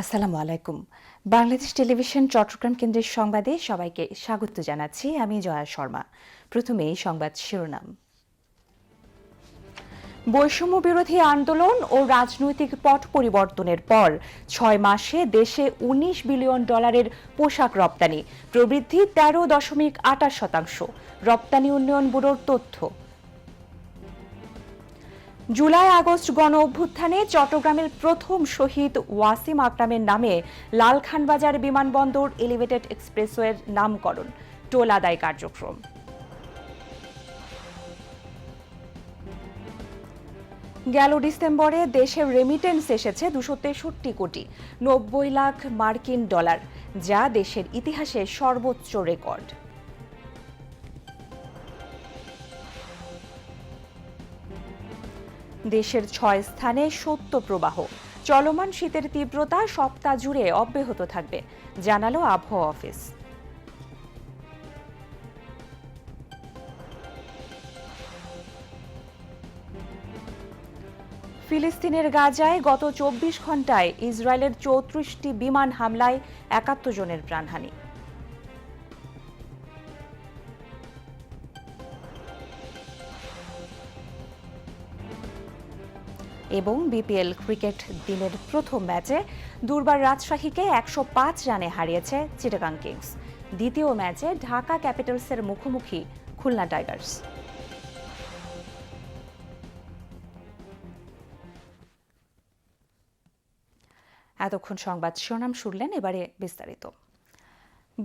আসসালামু আলাইকুম। বাংলাদেশ টেলিভিশন চট্টগ্রাম কেন্দ্রের সংবাদে সবাইকে স্বাগত জানাচ্ছি। আমি জয়া শর্মা। প্রথমে সংবাদ শিরোনাম। বৈষম্য বিরোধী আন্দোলন ও রাজনৈতিক পট পরিবর্তনের পর ছয় মাসে দেশে ১৯ বিলিয়ন ডলারের পোশাক রপ্তানি। প্রবৃদ্ধি তেরো দশমিক আটাশ শতাংশ। রপ্তানি উন্নয়ন ব্যুরোর তথ্য। জুলাই আগস্ট গণ অভ্যুত্থানে চট্টগ্রামের প্রথম শহীদ ওয়াসিম আকরামের নামে লালখানবাজার বিমানবন্দর এলিভেটেড এক্সপ্রেসওয়ের নামকরণ, টোল আদায় কার্যক্রম। গেল ডিসেম্বরে দেশের রেমিটেন্স এসেছে দুশো তেষট্টি কোটি নব্বই লাখ মার্কিন ডলার, যা দেশের ইতিহাসে সর্বোচ্চ রেকর্ড দেশের ছয় স্থানে সত্য প্রবাহ। চলমান শীতের তীব্রতা সপ্তাহ জুড়ে অব্যাহত থাকবে, জানালো আবহাওয়া অফিস। ফিলিস্তিনের গাজায় গত চব্বিশ ঘন্টায় ইসরায়েলের চৌত্রিশটি বিমান হামলায় একাত্তর জনের প্রাণহানি। এবং বিপিএল ক্রিকেট দিনের প্রথম ম্যাচে দুর্বার রাজশাহীকে একশো পাঁচ রানে হারিয়েছে চিটাগাং কিংস। দ্বিতীয় ম্যাচে ঢাকা ক্যাপিটালসের মুখোমুখি খুলনা টাইগার্স। এতক্ষণ সংবাদ শিরোনাম শুনলেন, এবারে বিস্তারিত।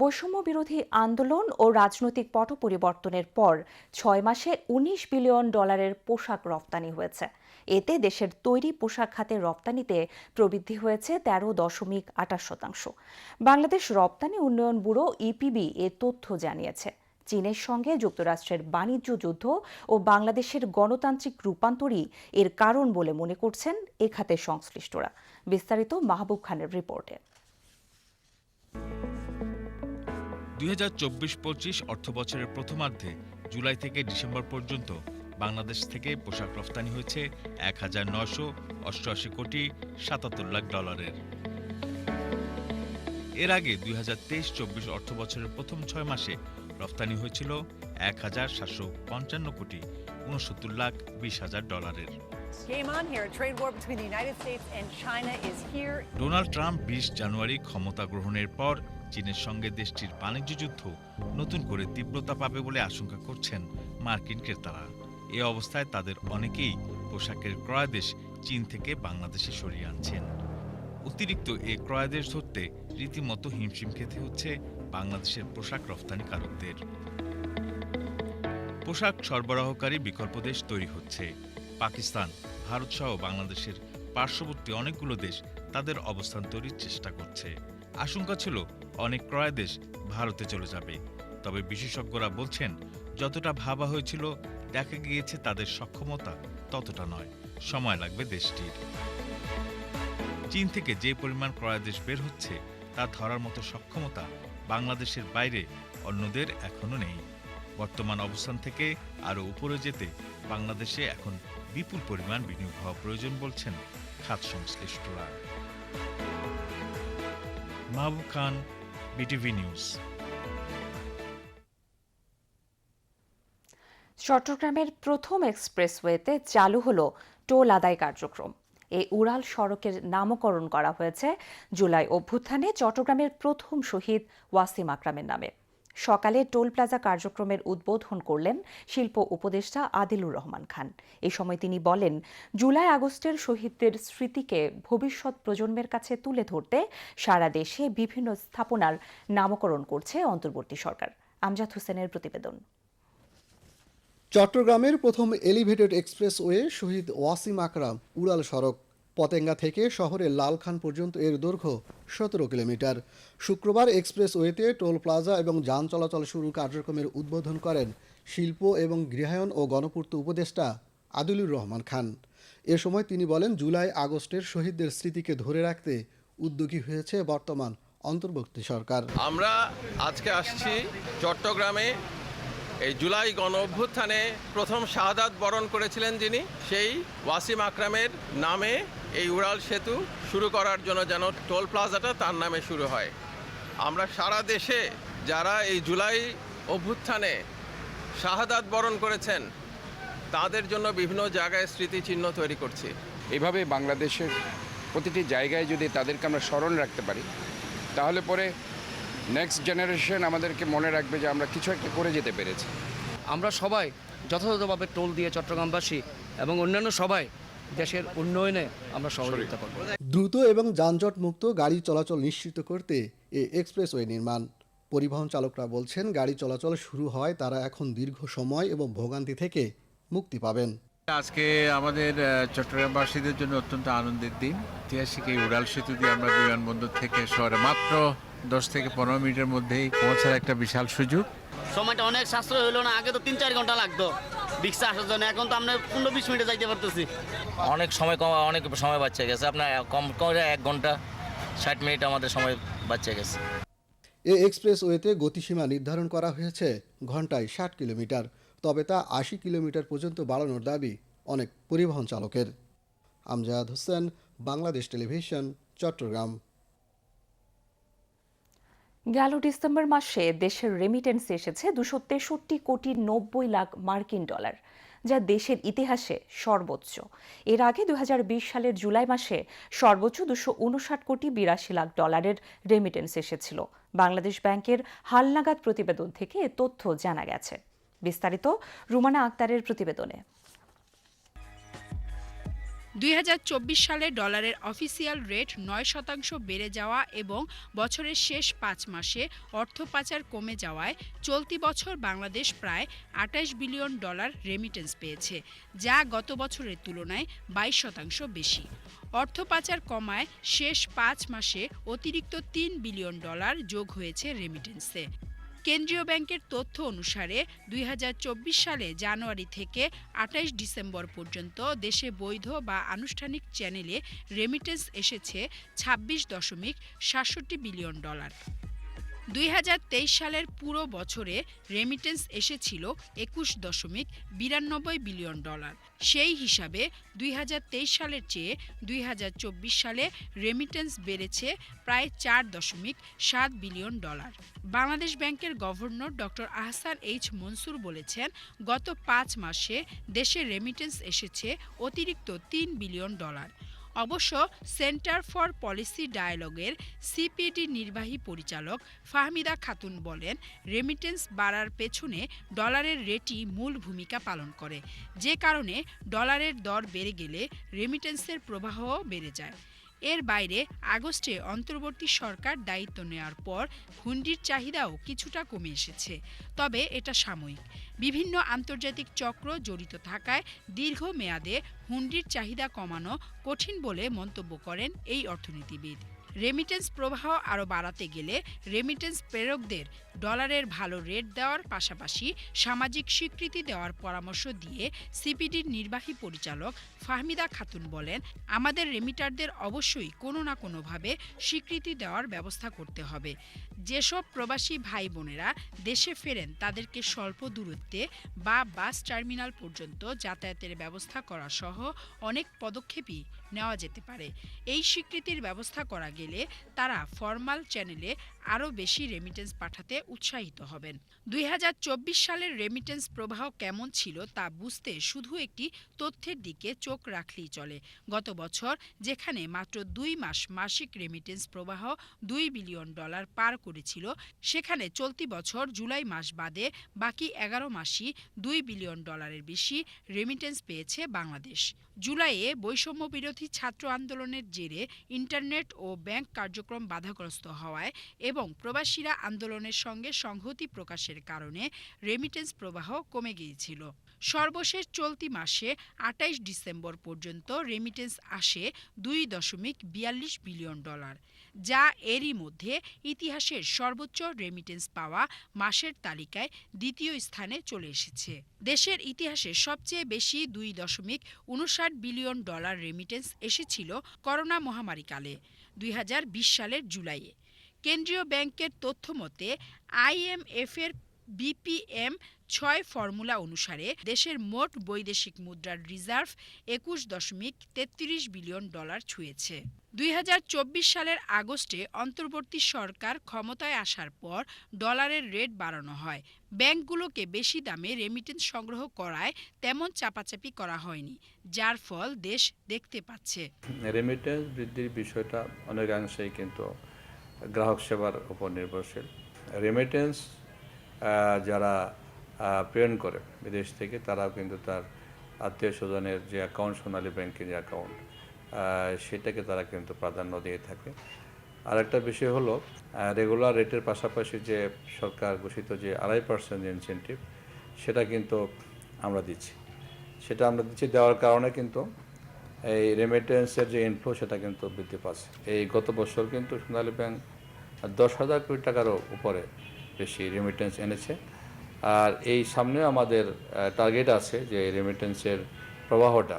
বৈষম্য বিরোধী আন্দোলন ও রাজনৈতিক পট পরিবর্তনের পর ছয় মাসে ১৯ বিলিয়ন ডলারের পোশাক রপ্তানি হয়েছে। এতে দেশের তৈরি পোশাক খাতের রপ্তানিতে প্রবৃদ্ধি হয়েছে তেরো দশমিক আঠাশ শতাংশ। বাংলাদেশ রপ্তানি উন্নয়ন ব্যুরো ইপিবি এ তথ্য জানিয়েছে। চীনের সঙ্গে যুক্তরাষ্ট্রের বাণিজ্য যুদ্ধ ও বাংলাদেশের গণতান্ত্রিক রূপান্তরই এর কারণ বলে মনে করছেন এ খাতের সংশ্লিষ্টরা। বিস্তারিত মাহবুব খানের রিপোর্টে। দুই হাজার চব্বিশ পঁচিশ অর্থবছরের প্রথমার্ধে জুলাই থেকে ডিসেম্বর পর্যন্ত বাংলাদেশ থেকে পোশাক রফতানি হয়েছে এক হাজার নয়শো অষ্টআশি কোটি সাতাত্তর লাখ ডলারের এর আগে দুই হাজার তেইশ চব্বিশ অর্থবছরের প্রথম ছয় মাসে রফতানি হয়েছিল এক হাজার সাতশো পঞ্চান্ন কোটি উনসত্তর লাখ বিশ হাজার ডলারের. ডোনাল্ড ট্রাম্প বিশ জানুয়ারি ক্ষমতা গ্রহণের পর চীনের সঙ্গে দেশটির বাণিজ্য যুদ্ধ নতুন করে তীব্রতা পাবে বলে আশঙ্কা করছেন মার্কিন ক্রেতারা। এ অবস্থায় তাদের অনেকেই পোশাকের ক্রয়াদেশ চীন থেকে বাংলাদেশে সরিয়ে আনছেন। অতিরিক্ত এ ক্রয়াদেশ ধরতে রীতিমতো হিমশিম খেতে হচ্ছে বাংলাদেশের পোশাক রফতানিকারকদের পোশাক সরবরাহকারী বিকল্প দেশ তৈরি হচ্ছে। পাকিস্তান, ভারত সহ বাংলাদেশের পার্শ্ববর্তী অনেকগুলো দেশ তাদের অবস্থান তৈরির চেষ্টা করছে। আশঙ্কা ছিল অনেক ক্রয় দেশ ভারতে চলে যাবে। তবে বিশেষজ্ঞরা বলছেন, যতটা ভাবা হয়েছিল, দেখা গিয়েছে তাদের সক্ষমতা ততটা নয়। সময় লাগবে দেশটির। চীন থেকে যে পরিমাণ ক্রয়াদেশ বের হচ্ছে, তা ধরার মতো সক্ষমতা বাংলাদেশের বাইরে অন্যদের এখনও নেই। বর্তমান অবস্থান থেকে আরও উপরে যেতে বাংলাদেশে এখন বিপুল পরিমাণ বিনিয়োগ হওয়া প্রয়োজন বলছেন খাত সংশ্লিষ্টরা। মাহবুব খান বিটিভি নিউজ চট্টগ্রামের প্রথম এক্সপ্রেসওয়েতে চালু হল টোল আদায় কার্যক্রম। এই উড়াল সড়কের নামকরণ করা হয়েছে জুলাই অভ্যুত্থানে চট্টগ্রামের প্রথম শহীদ ওয়াসিম আকরামের নামে। সকালে টোল প্লাজা কার্যক্রমের উদ্বোধন করলেন শিল্প উপদেষ্টা আদিলুর রহমান খান। এ সময় তিনি বলেন, জুলাই আগস্টের শহীদদের স্মৃতিকে ভবিষ্যৎ প্রজন্মের কাছে তুলে ধরতে সারা দেশে বিভিন্ন স্থাপনার নামকরণ করছে অন্তর্বর্তী সরকার। আমজাদ হোসেনের প্রতিবেদন। চট্টগ্রামের প্রথম এলিভেটেড এক্সপ্রেসওয়ে শহীদ ওয়াসিম আকরাম, উড়াল সড়ক। পতেঙ্গা থেকে শহরের লালখান পর্যন্ত এর দৈর্ঘ্য সতেরো কিলোমিটার। শুক্রবার এক্সপ্রেসওয়েতে টোল প্লাজা এবং যান চলাচল শুরু কার্যক্রমের উদ্বোধন করেন শিল্প এবং গৃহায়ন ও গণপূর্ত উপদেষ্টা আদিলুর রহমান খান। এ সময় তিনি বলেন, জুলাই আগস্টের শহীদদের স্মৃতিকে ধরে রাখতে উদ্যোগী হয়েছে বর্তমান অন্তর্বর্তী সরকার। আমরা আজকে আসছি চট্টগ্রামে এই জুলাই গণ অভ্যুত্থানে প্রথম শাহাদাত বরণ করেছিলেন যিনি, সেই ওয়াসিম আকরামের নামে এই উড়াল সেতু শুরু করার জন্য যেন টোল প্লাজাটা তার নামে শুরু হয়। আমরা সারা দেশে যারা এই জুলাই অভ্যুত্থানে শাহাদাত বরণ করেছেন, তাদের জন্য বিভিন্ন জায়গায় স্মৃতিচিহ্ন তৈরি করছি। এভাবে বাংলাদেশের প্রতিটি জায়গায় যদি তাদেরকে আমরা স্মরণ রাখতে পারি, তাহলে পরে নেক্সট জেনারেশন আমাদেরকে মনে রাখবে যে আমরা কিছু একটা করে যেতে পেরেছি। আমরা সবাই যথাযথভাবে টোল দিয়ে চট্টগ্রামবাসী এবং অন্যান্য সবাই দেশের উন্নয়নে আমরা সহযোগিতা করব। দ্রুত এবং যানজট মুক্ত গাড়ি চলাচল নিশ্চিত করতে এ এক্সপ্রেসওয়ে নির্মাণ। পরিবহন চালকরা বলছেন গাড়ি চলাচল শুরু হয় তারা এখন দীর্ঘ সময় এবং ভোগান্তি থেকে মুক্তি পাবেন। আজকে আমাদের চট্টগ্রামবাসীদের জন্য অত্যন্ত আনন্দের দিন। ঐতিহাসিক এই উড়াল সেতু দিয়ে আমরা বিমানবন্দর থেকে শহরে মাত্র দশ থেকে পনেরো মিনিটের মধ্যেই পৌঁছার একটা বিশাল সুযোগ। সময়টা অনেক সাশ্রয় হলো না আগে তো তিন চার ঘণ্টা লাগতো রিক্সা আসার জন্য এখন তো আমরা পনেরো বিশ মিনিটে যাইতে পারতেছি। অনেক সময় কম অনেক সময় বাচ্চা গেছে আপনার কম করে এক ঘণ্টা ষাট মিনিট আমাদের সময় বাচ্চা গেছে। এ এক্সপ্রেসওয়েতে গতিসীমা নির্ধারণ করা হয়েছে ঘন্টায় ষাট কিলোমিটার তবে তা আশি কিলোমিটার পর্যন্ত বাড়ানোর দাবি অনেক পরিবহন চালকের। আমজাদ হোসেন বাংলাদেশ টেলিভিশন চট্টগ্রাম। গেল ডিসেম্বর মাসে দেশের রেমিটেন্স এসেছে দুশো তেষট্টি কোটি নব্বই লাখ মার্কিন ডলার, যা দেশের ইতিহাসে সর্বোচ্চ। এর আগে দু হাজার বিশ সালের জুলাই মাসে সর্বোচ্চ দুশো উনষাট কোটি বিরাশি লাখ ডলারের রেমিটেন্স এসেছিল। বাংলাদেশ ব্যাংকের হালনাগাদ প্রতিবেদন থেকে এ তথ্য জানা গেছে। বিস্তারিত রুমানা আক্তারের প্রতিবেদনে। দুই হাজার চব্বিশ সালে ডলারের অফিসিয়াল রেট নয় শতাংশ বেড়ে যাওয়া এবং বছরের শেষ পাঁচ মাসে অর্থ পাচার কমে যাওয়ায় চলতি বছর বাংলাদেশ প্রায় আঠাশ বিলিয়ন ডলার রেমিটেন্স পেয়েছে, যা গত বছরের তুলনায় বাইশ শতাংশ বেশি। অর্থ পাচার কমায় শেষ পাঁচ মাসে অতিরিক্ত তিন বিলিয়ন ডলার যোগ হয়েছে রেমিটেন্সে কেন্দ্রীয় ব্যাংকের তথ্য অনুসারে দুই হাজার চব্বিশ সালে জানুয়ারি থেকে আঠাইশ ডিসেম্বর পর্যন্ত দেশে বৈধ বা আনুষ্ঠানিক চ্যানেলে রেমিটেন্স এসেছে ছাব্বিশ দশমিক সাতষট্টি বিলিয়ন ডলার। দুই হাজার তেইশ সালের পুরো বছরে রেমিটেন্স এসেছিল একুশ দশমিক বিরানব্বই বিলিয়ন ডলার। সেই হিসাবে দুই হাজার তেইশ সালের চেয়ে দুই হাজার চব্বিশ সালে রেমিটেন্স বেড়েছে প্রায় চার দশমিক সাত বিলিয়ন ডলার। বাংলাদেশ ব্যাংকের governor doctor Ahsan H Mansur বলেছেন, গত পাঁচ মাসে দেশে রেমিটেন্স এসেছে অতিরিক্ত তিন বিলিয়ন ডলার। অবশ্য সেন্টার ফর পলিসি ডায়ালগের সিপিডি নির্বাহী পরিচালক ফাহমিদা খাতুন বলেন, রেমিটেন্স বাড়ার পেছনে ডলারের রেটই মূল ভূমিকা পালন করে। যে কারণে ডলারের দর বেড়ে গেলে রেমিটেন্সের প্রবাহও বেড়ে যায়। এর বাইরে আগস্টে অন্তর্বর্তী সরকার দায়িত্ব নেওয়ার পর হুন্ডির চাহিদাও কিছুটা কমে এসেছে। তবে এটা সাময়িক। বিভিন্ন আন্তর্জাতিক চক্র জড়িত থাকায় দীর্ঘ মেয়াদে হুন্ডির চাহিদা কমানো কঠিন বলে মন্তব্য করেন এই অর্থনীতিবিদ। রেমিটেন্স প্রবাহ আরও বাড়াতে গেলে রেমিটেন্স প্রেরকদের ডলারের ভালো রেট দেওয়ার পাশাপাশি সামাজিক স্বীকৃতি দেওয়ার পরামর্শ দিয়ে সিপিডির নির্বাহী পরিচালক ফাহমিদা খাতুন বলেন, আমাদের রেমিটারদের অবশ্যই কোনো না কোনোভাবে স্বীকৃতি দেওয়ার ব্যবস্থা করতে হবে। যেসব প্রবাসী ভাই বোনেরা দেশে ফেরেন, তাদেরকে স্বল্প দূরত্বে বা বাস টার্মিনাল পর্যন্ত যাতায়াতের ব্যবস্থা করা সহ অনেক পদক্ষেপই নেওয়া যেতে পারে। এই স্বীকৃতির ব্যবস্থা করা গেলে তারা ফরমাল চ্যানেলে আরও বেশি রেমিটেন্স পাঠাতে উৎসাহিত হবেন। দুই হাজার চব্বিশ সালের রেমিটেন্স প্রবাহ কেমন ছিল তা বুঝতে শুধু একটি তথ্যের দিকে চোখ রাখলেই চলে। গত বছর যেখানে মাত্র দুই মাস মাসিক রেমিটেন্স প্রবাহ দুই বিলিয়ন ডলার পার করেছিল, সেখানে চলতি বছর জুলাই মাস বাদে বাকি এগারো মাসই দুই বিলিয়ন ডলারের বেশি রেমিটেন্স পেয়েছে বাংলাদেশ। জুলাইয়ে বৈষম্য বিরোধী ছাত্র আন্দোলনের জেরে ইন্টারনেট ও ব্যাংক কার্যক্রম বাধাগ্রস্ত হওয়ায় এবং প্রবাসীরা আন্দোলনের সঙ্গে সংহতি প্রকাশের কারণে রেমিটেন্স প্রবাহ কমে গিয়েছিল। সর্বশেষ চলতি মাসে আটাইশ ডিসেম্বর পর্যন্ত রেমিটেন্স আসে দুই দশমিক বিয়াল্লিশ বিলিয়ন ডলার, যা এরই মধ্যে ইতিহাসের সর্বোচ্চ রেমিটেন্স পাওয়া মাসের তালিকায় দ্বিতীয় স্থানে চলে এসেছে। দেশের ইতিহাসে সবচেয়ে বেশি দুই দশমিক উনষাট বিলিয়ন ডলার রেমিটেন্স এসেছিল করোনা মহামারীকালে, দুই হাজার বিশ সালের জুলাইয়ে। কেন্দ্রীয় ব্যাংকের তথ্য মতে আইএমএফের বিপিএম ছয় ফর্মুলা অনুসারে দেশের মোট বৈদেশিক মুদ্রার রিজার্ভ একুশ দশমিক তেত্রিশ বিলিয়ন ডলার ছুঁয়েছে। দুই হাজার চব্বিশ সালের আগস্টে অন্তর্বর্তী সরকার ক্ষমতায় আসার পর ডলারের রেট বাড়ানো হয়। ব্যাংকগুলোকে বেশি দামে রেমিটেন্স সংগ্রহ করায় তেমন চাপাচাপি করা হয়নি, যার ফল দেশ দেখতে পাচ্ছে। রেমিটেন্স বৃদ্ধির বিষয়টা অনেকাংশেই কিন্তু গ্রাহক সেবার উপর নির্ভরশীল। রেমিটেন্স যারা প্রেরণ করে বিদেশ থেকে, তারাও কিন্তু তার আত্মীয় স্বজনের যে অ্যাকাউন্ট সোনালী ব্যাংকের যে অ্যাকাউন্ট সেটাকে তারা কিন্তু প্রাধান্য দিয়ে থাকে। আর একটা বিষয় হলো রেগুলার রেটের পাশাপাশি যে সরকার ঘোষিত যে আড়াই পার্সেন্ট ইনসেন্টিভ সেটা কিন্তু আমরা দিচ্ছি। সেটা আমরা দিচ্ছি দেওয়ার কারণে কিন্তু এই রেমিটেন্সের যে ইনফ্লো সেটা কিন্তু বৃদ্ধি পাচ্ছে। এই গত বছর কিন্তু সোনালী ব্যাংক দশ হাজার কোটি টাকারও উপরে বেশি রেমিটেন্স এনেছে। আর এই সামনে আমাদের টার্গেট আছে যে রেমিটেন্সের প্রবাহটা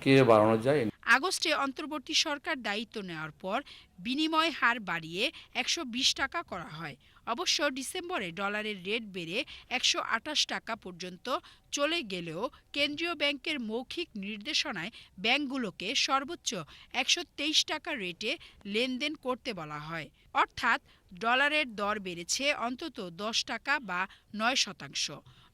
কীভাবে বাড়ানো যায়। আগস্টে অন্তর্বর্তী সরকার দায়িত্ব নেওয়ার পর বিনিময় হার বাড়িয়ে একশো বিশ টাকা করা হয়। অবশ্য ডিসেম্বরে ডলারের রেট বেড়ে একশো আটাশ টাকা পর্যন্ত চলে গেলেও কেন্দ্রীয় ব্যাংকের মৌখিক নির্দেশনায় ব্যাংকগুলোকে সর্বোচ্চ একশো তেইশ টাকা রেটে লেনদেন করতে বলা হয়। অর্থাৎ ডলারের দর বেড়েছে অন্তত দশ টাকা বা নয় শতাংশ।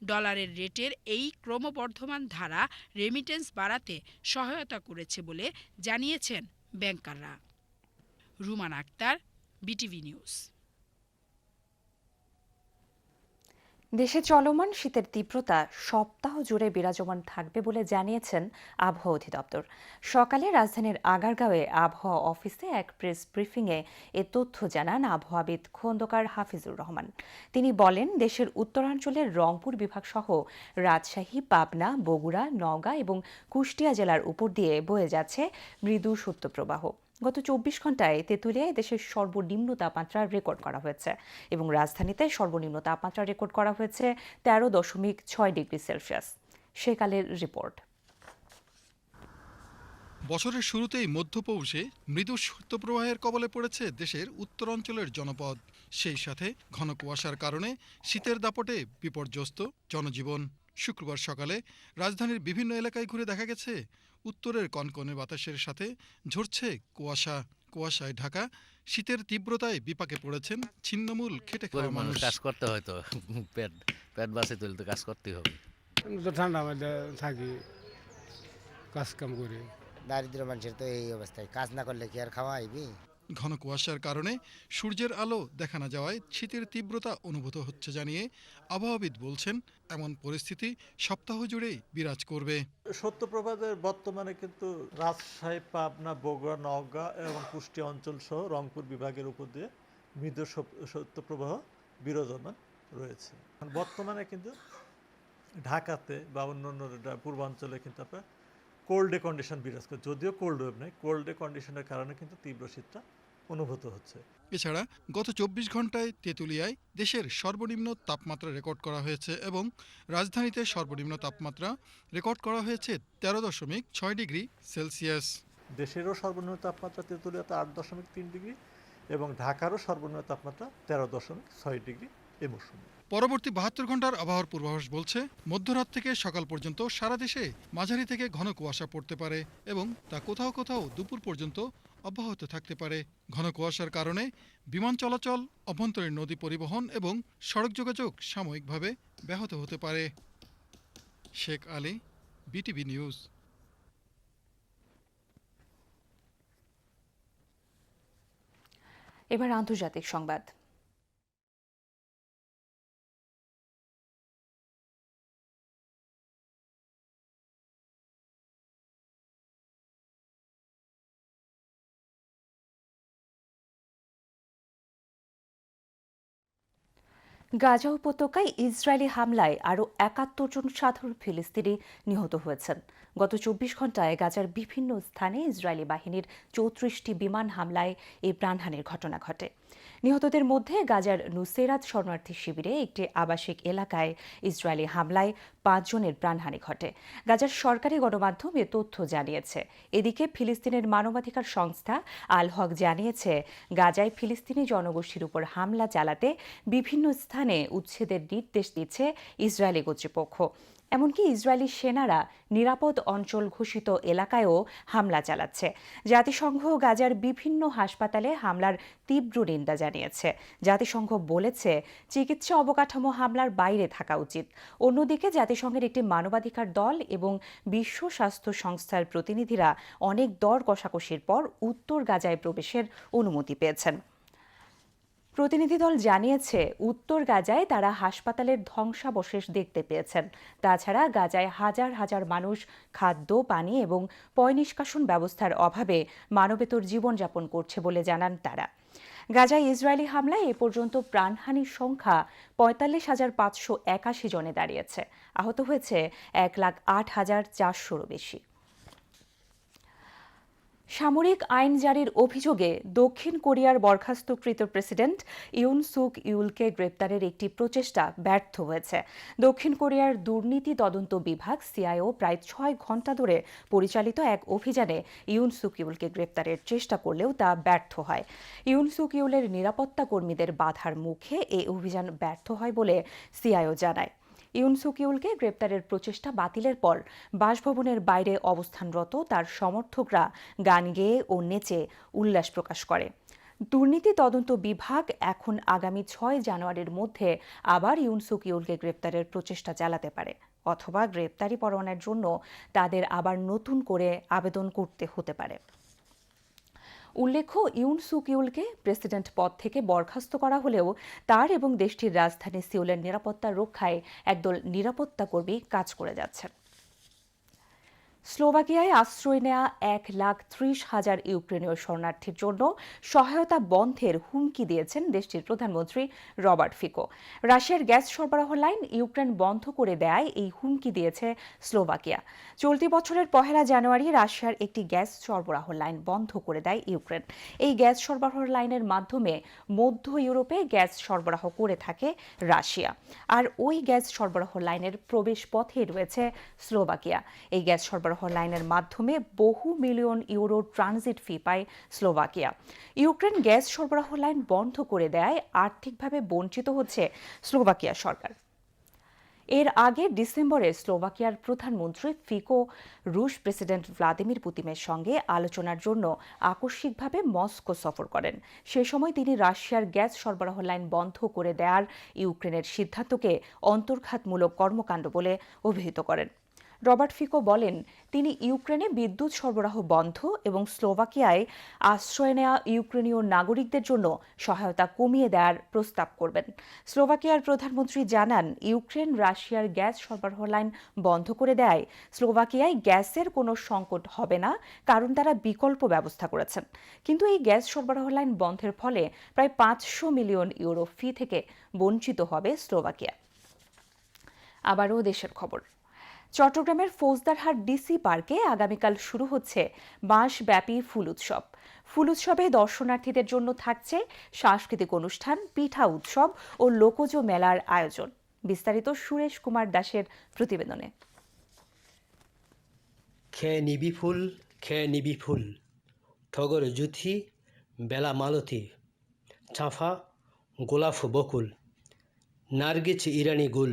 ডলারের রেটের এই ক্রমবর্ধমান ধারা রেমিটেন্স বাড়াতে সহায়তা করেছে বলে জানিয়েছেন ব্যাংকাররা। Ruman Akter, BTV news. দেশে চলমান শীতের তীব্রতা সপ্তাহ জুড়ে বিরাজমান থাকবে বলে জানিয়েছেন আবহাওয়া অধিদপ্তর। সকালে রাজধানীর আগারগাঁওয়ে আবহাওয়া অফিসে এক প্রেস ব্রিফিংয়ে এ তথ্য জানান আবহাওয়াবিদ খোন্দকার হাফিজুর রহমান। তিনি বলেন, দেশের উত্তরাঞ্চলের রংপুর বিভাগ সহ রাজশাহী, পাবনা, বগুড়া, নওগাঁ এবং কুষ্টিয়া জেলার উপর দিয়ে বয়ে যাচ্ছে মৃদু শৈত্যপ্রবাহ গত চব্বিশ ঘন্টায় তেঁতুলিয়ায় দেশের সর্বনিম্ন তাপমাত্রা রেকর্ড করা হয়েছে এবং রাজধানীতে সর্বনিম্ন তাপমাত্রা রেকর্ড করা হয়েছে তেরো দশমিক ছয় ডিগ্রি সেলসিয়াস। সেকালের রিপোর্ট। বছরের শুরুতেই মধ্যপৌষে মৃদু শৈত্যপ্রবাহের কবলে পড়েছে দেশের উত্তরাঞ্চলের জনপদ। সেই সাথে ঘন কুয়াশার কারণে শীতের দাপটে বিপর্যস্ত জনজীবন। শুক্রবার সকালে রাজধানীর বিভিন্ন এলাকায় ঘুরে দেখা গেছে উত্তরের কনকনে বাতাসের সাথে ঝরছে কুয়াশা। কুয়াশায় ঢাকা শীতের তীব্রতায় বিপাকে পড়েছেন ছিন্নমূল খেটে খাওয়া মানুষ। কাজ করতে হয় তো পেট পেট বাসে তুলতে কাজ করতেই হবে। তো ঠান্ডা মধ্যে থাকি কাজ কাম করি। দারিদ্র মানুষের তো এই অবস্থায় কাজ না করলে কি আর খাওয়া আইবি ঘন কুয়াশার কারণে সূর্যের আলো দেখা না যাওয়ায় শীতের তীব্রতা অনুভূত হচ্ছে জানিয়ে আবহাওয়াবিদ বলছেন, এমন পরিস্থিতি সপ্তাহ জুড়েই বিরাজ করবে। সত্যপ্রভাতের বর্তমানে কিন্তু রাজশাহী, পাবনা, বগুড়া, নওগাঁ এবং কুষ্টিয়া অঞ্চল সহ রংপুর বিভাগের উপর দিয়ে মৃদু সত্যপ্রবাহ বিরাজমান রয়েছে। বর্তমানে কিন্তু ঢাকাতে বা অন্য অন্য পূর্বাঞ্চলে কিন্তু আপনার কোল্ড ডে কন্ডিশন বিরাজ করে, যদিও কোল্ড ওয়েভ নেই কোল্ড ডে কন্ডিশনের কারণে কিন্তু তীব্র শীতটা অনুভূত হচ্ছে। এছাড়া গত চব্বিশ ঘন্টায় তেঁতুলিয়ায় দেশের সর্বনিম্ন তাপমাত্রা রেকর্ড করা হয়েছে এবং রাজধানীতে সর্বনিম্ন তাপমাত্রা রেকর্ড করা হয়েছে তেরো দশমিক ছয় ডিগ্রি সেলসিয়াস। দেশেরও সর্বনিম্ন তাপমাত্রা তেঁতুলিয়াতে আট দশমিক তিন ডিগ্রি এবং ঢাকারও সর্বনিম্ন তাপমাত্রা তেরো দশমিক ছয় ডিগ্রি এ মৌসুমে। পরবর্তী বাহাত্তর ঘণ্টার আবহাওয়ার পূর্বাভাস বলছে মধ্যরাত থেকে সকাল পর্যন্ত সারা দেশে মাঝারি থেকে ঘন কুয়াশা পড়তে পারে এবং তা কোথাও কোথাও দুপুর পর্যন্ত অব্যাহত থাকতে পারে। ঘন কুয়াশার কারণে বিমান চলাচল, অভ্যন্তরীণ নদী পরিবহন এবং সড়ক যোগাযোগ সাময়িকভাবে ব্যাহত হতে পারে। Sheikh Ali, BTV news. এবার আন্তর্জাতিক সংবাদ। গাজা উপত্যকায় ইসরায়েলি হামলায় আরও একাত্তর জন সাধারণ ফিলিস্তিনি নিহত হয়েছেন। গত চব্বিশ ঘন্টায় গাজার বিভিন্ন স্থানে ইসরায়েলি বাহিনীর চৌত্রিশটি বিমান হামলায় এই প্রাণহানির ঘটনা ঘটে। নিহতদের মধ্যে গাজার নুসেরাত শরণার্থী শিবিরে একটি আবাসিক এলাকায় ইসরায়েলি হামলায় পাঁচজনের প্রাণহানি ঘটে। গাজার সরকারি গণমাধ্যম এ তথ্য জানিয়েছে। এদিকে ফিলিস্তিনের মানবাধিকার সংস্থা আল হক জানিয়েছে, গাজায় ফিলিস্তিনি জনগোষ্ঠীর উপর হামলা চালাতে বিভিন্ন স্থানে উচ্ছেদের নির্দেশ দিচ্ছে ইসরায়েলি কর্তৃপক্ষ। এমনকি ইসরায়েলি সেনারা নিরাপদ অঞ্চল ঘোষিত এলাকায়ও হামলা চালাচ্ছে। জাতিসংঘ গাজার বিভিন্ন হাসপাতালে হামলার তীব্র নিন্দা জানিয়েছে। জাতিসংঘ বলেছে, চিকিৎসা অবকাঠামো হামলার বাইরে থাকা উচিত। অন্যদিকে, জাতিসংঘের একটি মানবাধিকার দল এবং বিশ্ব স্বাস্থ্য সংস্থার প্রতিনিধিরা অনেক দর কষাকষির পর উত্তর গাজায় প্রবেশের অনুমতি পেয়েছেন। প্রতিনিধি দল জানিয়েছে, উত্তর গাজায় তারা হাসপাতালের ধ্বংসাবশেষ দেখতে পেয়েছেন। তাছাড়া গাজায় হাজার হাজার মানুষ খাদ্য, পানি এবং পয় নিষ্কাশন ব্যবস্থার অভাবে মানবেতর জীবনযাপন করছে বলে জানান তারা। গাজায় ইসরায়েলি হামলায় এ পর্যন্ত প্রাণহানির সংখ্যা পঁয়তাল্লিশ হাজার পাঁচশো একাশি জনে দাঁড়িয়েছে। আহত হয়েছে এক লাখ আট হাজার চারশোরও বেশি। সামরিক আইন জারির অভিযোগে দক্ষিণ কোরিয়ার বরখাস্তকৃত প্রেসিডেন্ট ইউন সুক ইউলকে গ্রেপ্তারের একটি প্রচেষ্টা ব্যর্থ হয়েছে। দক্ষিণ কোরিয়ার দুর্নীতি তদন্ত বিভাগ, সিআইও, প্রায় ছয় ঘণ্টা ধরে পরিচালিত এক অভিযানে ইউন সুক ইউলকে গ্রেপ্তারের চেষ্টা করলেও তা ব্যর্থ হয়। ইউন সুক ইউলের নিরাপত্তা কর্মীদের বাধার মুখে এই অভিযান ব্যর্থ হয় বলে সিআইও জানায়। ইউনসুকিউলকে গ্রেপ্তারের প্রচেষ্টা বাতিলের পর বাসভবনের বাইরে অবস্থানরত তার সমর্থকরা গান গেয়ে ও নেচে উল্লাস প্রকাশ করে। দুর্নীতি তদন্ত বিভাগ এখন আগামী ছয় জানুয়ারির মধ্যে আবার ইউনসুকিউলকে গ্রেপ্তারের প্রচেষ্টা চালাতে পারে অথবা গ্রেপ্তারি পরোয়ানার জন্য তাদের আবার নতুন করে আবেদন করতে হতে পারে। উল্লেখ্য, ইউন সুকিউলকে প্রেসিডেন্ট পদ থেকে বরখাস্ত করা হলেও তার এবং দেশটির রাজধানী সিউলের নিরাপত্তা রক্ষায় একদল নিরাপত্তা কর্মী কাজ করে যাচ্ছেন। স্লোভাকিয়ায় আশ্রয় নেওয়া এক লাখ ত্রিশ হাজার ইউক্রেনীয় শরণার্থীর জন্য সহায়তা বন্ধের হুমকি দিয়েছেন দেশটির প্রধানমন্ত্রী রবার্ট ফিকো। রাশিয়ার গ্যাস সরবরাহ লাইন ইউক্রেন বন্ধ করে দেয় এই হুমকি দিয়েছে স্লোভাকিয়া। চলতি বছরের পহেলা জানুয়ারি রাশিয়ার একটি গ্যাস সরবরাহ লাইন বন্ধ করে দেয় ইউক্রেন। এই গ্যাস সরবরাহ লাইনের মাধ্যমে মধ্য ইউরোপে গ্যাস সরবরাহ করে থাকে রাশিয়া। আর ওই গ্যাস সরবরাহ লাইনের প্রবেশ পথে রয়েছে স্লোভাকিয়া। এই গ্যাস সরবরাহ লাইনের মাধ্যমে বহু মিলিয়ন ইউরো ট্রানজিট ফি পায় স্লোভাকিয়া। ইউক্রেন গ্যাস সরবরাহ লাইন বন্ধ করে দেয় আর্থিকভাবে বঞ্চিত হচ্ছে স্লোভাকিয়া সরকার। এর আগে ডিসেম্বরে স্লোভাকিয়ার প্রধানমন্ত্রী ফিকো রুশ প্রেসিডেন্ট ভ্লাদিমির পুতিনের সঙ্গে আলোচনার জন্য আকস্মিকভাবে মস্কো সফর করেন। সে সময় তিনি রাশিয়ার গ্যাস সরবরাহ লাইন বন্ধ করে দেওয়ার ইউক্রেনের সিদ্ধান্তকে অন্তর্ঘাতমূলক কর্মকাণ্ড বলে অভিহিত করেন। রবার্ট ফিকো বলেন, তিনি ইউক্রেনে বিদ্যুৎ সরবরাহ বন্ধ এবং স্লোভাকিয়ায় আশ্রয় নেওয়া ইউক্রেনীয় নাগরিকদের জন্য সহায়তা কমিয়ে দেওয়ার প্রস্তাব করবেন। স্লোভাকিয়ার প্রধানমন্ত্রী জানান, ইউক্রেন রাশিয়ার গ্যাস সরবরাহ লাইন বন্ধ করে দেয়, স্লোভাকিয়ায় গ্যাসের কোনো সংকট হবে না, কারণ তারা বিকল্প ব্যবস্থা করেছেন। কিন্তু এই গ্যাস সরবরাহ লাইন বন্ধের ফলে প্রায় পাঁচশো মিলিয়ন ইউরো ফি থেকে বঞ্চিত হবে স্লোভাকিয়া। আবারও দেশের খবর। চট্টগ্রামের ফৌজদারহাট ডিসি পার্কে আগামীকাল শুরু হচ্ছে বাঁশব্যাপী ফুল উৎসব। ফুল উৎসবে দর্শনার্থীদের জন্য থাকছে সাংস্কৃতিক অনুষ্ঠান, পিঠা উৎসব ও লোকজ মেলার আয়োজন। বিস্তারিত সুরেশ কুমার দাসের প্রতিবেদনে। খেয়ে নিবি ফুল খেয়ে নিবি ফুল ঠগর জুথি, বেলা মালতী গোলাপ বকুল নার্গিচ ইরানি গুল।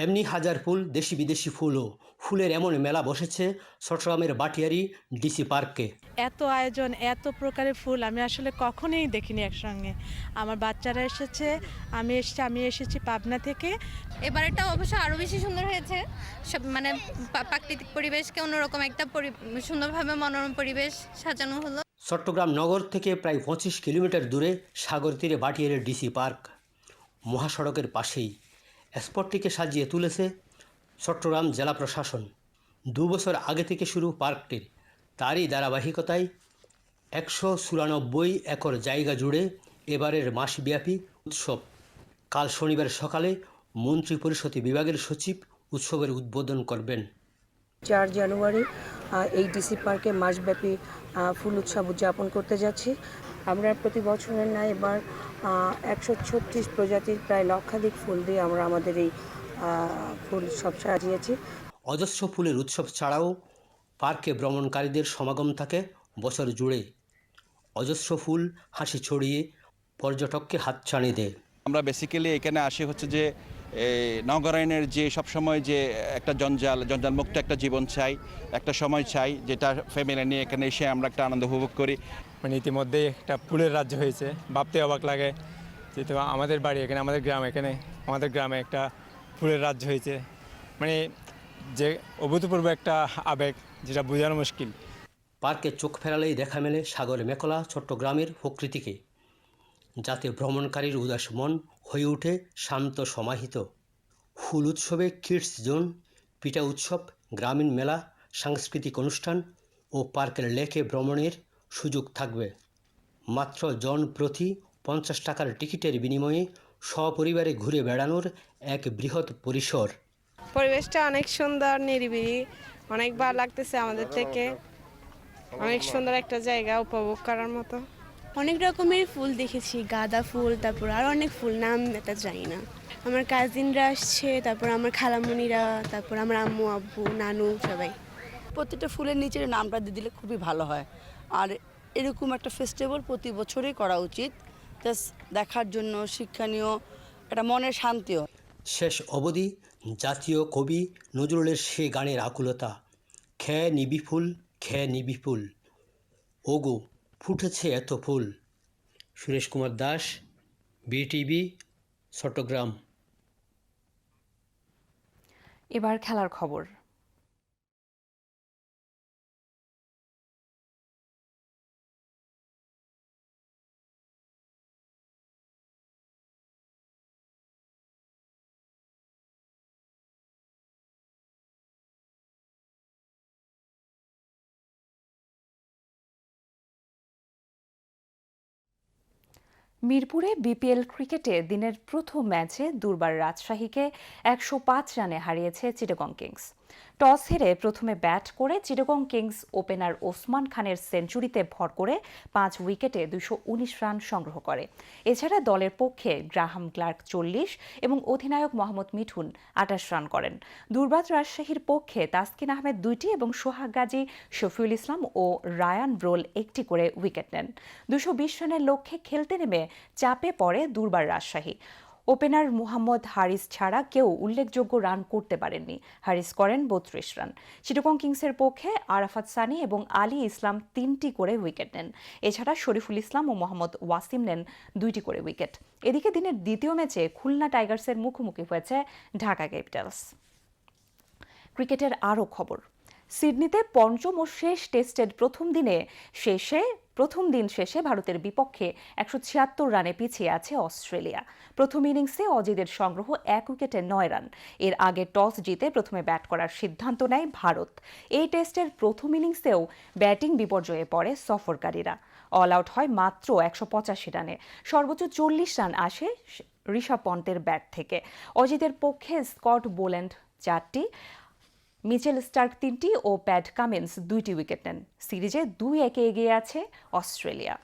এমনি হাজার ফুল দেশি বিদেশি ফুলও। ফুলের এমন মেলা বসেছে চট্টগ্রামের বাটিয়ারি ডিসি পার্কে। এত আয়োজন এত প্রকারের ফুল আমি আসলে কখনোই দেখিনি একসঙ্গে। আমার বাচ্চারা এসেছে আমি এসেছি আমি এসেছি পাবনা থেকে। এবারেটা অবশ্য আরও বেশি সুন্দর হয়েছে। সব মানে প্রাকৃতিক পরিবেশকে অন্যরকম একটা পরি- সুন্দরভাবে মনোরম পরিবেশ সাজানো হলো। চট্টগ্রাম নগর থেকে প্রায় পঁচিশ কিলোমিটার দূরে সাগর তীরে বাটিয়ারি ডিসি পার্ক। মহাসড়কের পাশেই। স্পটটিকে সাজিয়ে তুলেছে চট্টগ্রাম জেলা প্রশাসন। দু বছর আগে থেকে শুরু পার্কটির। তারই ধারাবাহিকতায় একশো চুরানব্বই একর জায়গা জুড়ে এবারের মাসব্যাপী উৎসব। কাল শনিবার সকালে মন্ত্রী পরিষদ বিভাগের সচিব উৎসবের উদ্বোধন করবেন। চার জানুয়ারি এই ডিসি পার্কে মাসব্যাপী ফুল উৎসব উদযাপন করতে যাচ্ছি। আমরা প্রতি বছরের ন্যায় এবার একশো ছত্রিশ প্রজাতির প্রায় লক্ষাধিক ফুল দিয়ে আমরা আমাদের এই ফুল সব সাজিয়েছি। অজস্র ফুলের উৎসব ছাড়াও পার্কে ভ্রমণকারীদের সমাগম থাকে বছর জুড়ে। অজস্র ফুল হাসি ছড়িয়ে পর্যটককে হাতছানি দেয়। আমরা বেসিক্যালি এখানে আসি হচ্ছে যে নগরায়ণের যে সবসময় যে একটা জঞ্জাল জঞ্জাল মুক্ত একটা জীবন চাই একটা সময় চাই যেটা ফ্যামিলি নিয়ে এখানে এসে আমরা একটা আনন্দ উপভোগ করি। মানে ইতিমধ্যেই একটা ফুলের রাজ্য হয়েছে। ভাবতে অবাক লাগে যেহেতু আমাদের বাড়ি এখানে, আমাদের গ্রাম এখানে, আমাদের গ্রামে একটা ফুলের রাজ্য হয়েছে। মানে যে অভূতপূর্ব একটা আবেগ যেটা বোঝানো মুশকিল। পার্কে চোখ ফেরালেই দেখা মেলে সাগরে মেকলা চট্টগ্রামের প্রকৃতিকে। যাতে ভ্রমণকারীর উদাস মন হয়ে ওঠে শান্ত সমাহিত। ফুল উৎসবে কিডস জোন, পিঠা উৎসব, গ্রামীণ মেলা, সাংস্কৃতিক অনুষ্ঠান ও পার্কের লেকে ভ্রমণের সুযোগ থাকবে। মাত্র জন প্রতি পঞ্চাশ টাকার টিকিটের বিনিময়ে সপরিবারে ঘুরে বেড়ানোর এক বৃহৎ পরিসর। পরিবেশটা অনেক সুন্দর নিরিবিলি অনেক ভালো লাগতেছে আমাদের থেকে। অনেক সুন্দর একটা জায়গা উপভোগ করার মতো। অনেক রকমের ফুল দেখেছি গাঁদা ফুল তারপর আর অনেক ফুল নাম এটা জানি না। আমার কাজিনরা আসছে তারপর আমার খালামণিরা তারপর আমার আম্মু আব্বু নানু সবাই। প্রত্যেকটা ফুলের নিচের নামটা দিয়ে দিলে খুবই ভালো হয়। আর এরকম একটা ফেস্টিভ্যাল প্রতি বছরই করা উচিত। জাস্ট দেখার জন্য শিক্ষণীয় একটা মনের শান্তিও। শেষ অবধি জাতীয় কবি নজরুলের সে গানের আকুলতা। খেয়ে নিবি ফুল খেয়ে নিবি ফুল। ওগো ফুটেছে এত ফুল। সুরেশ কুমার দাস বিটিভি চট্টগ্রাম। এবার খেলার খবর। মিরপুরে বিপিএল ক্রিকেটে দিনের প্রথম ম্যাচে দুর্বার রাজশাহীকে একশো পাঁচ রানে হারিয়েছে চিটাগং কিংস। টস হেরে প্রথমে ব্যাট করে চিটাগং কিংস ওপেনার ওসমান খানের সেঞ্চুরিতে ভর করে পাঁচ উইকেটে দুশো রান সংগ্রহ করে। এছাড়া দলের পক্ষে গ্রাহাম ক্লার্ক চল্লিশ এবং অধিনায়ক মোহাম্মদ মিঠুন আটাশ রান করেন। দুর্বাদ রাজশাহীর পক্ষে তাসকিন আহমেদ দুইটি এবং সোহাগ গাজী, শফিউল ইসলাম ও রায়ান ব্রোল একটি করে উইকেট নেন। দুশো রানের লক্ষ্যে খেলতে নেমে চাপে পড়ে দুর্বার রাজশাহী। ওপেনার মুহাম্মদ হারিস ছাড়া কেউ উল্লেখযোগ্য রান করতে পারেননি। হারিস করেন বত্রিশ রান। চিটগং কিংসের পক্ষে আরাফাত সানি এবং আলী ইসলাম তিনটি করে উইকেট নেন। এছাড়া শরীফুল ইসলাম ও মোহাম্মদ ওয়াসিম নেন দুইটি করে উইকেট। এদিকে দিনের দ্বিতীয় ম্যাচে খুলনা টাইগার্সের মুখোমুখি হয়েছে ঢাকা ক্যাপিটালস। ক্রিকেটের আরও খবর। সিডনিতে পঞ্চম ও শেষ টেস্টের প্রথম দিনে শেষে প্রথম দিন শেষে ভারতের বিপক্ষে একশো ছিয়াত্তর রানে পিছিয়ে আছে অস্ট্রেলিয়া। প্রথম ইনিংসে অজিদের সংগ্রহ এক উইকেটে নয় রান। এর আগে টস জিতে প্রথমে ব্যাট করার সিদ্ধান্ত নেয় ভারত। এই টেস্টের প্রথম ইনিংসেও ব্যাটিং বিপর্যয়ে পড়ে সফরকারীরা। অল আউট হয় মাত্র একশো পঁচাশি রানে। সর্বোচ্চ চল্লিশ রান আসে ঋষভ পন্তের ব্যাট থেকে। অজিতের পক্ষে স্কট বোল্যান্ড চারটি মিচেল স্টার্ক তিনটি ও প্যাড কামিন্স দুইটি উইকেট নেন। সিরিজে দুই একে এগিয়ে আছে অস্ট্রেলিয়া।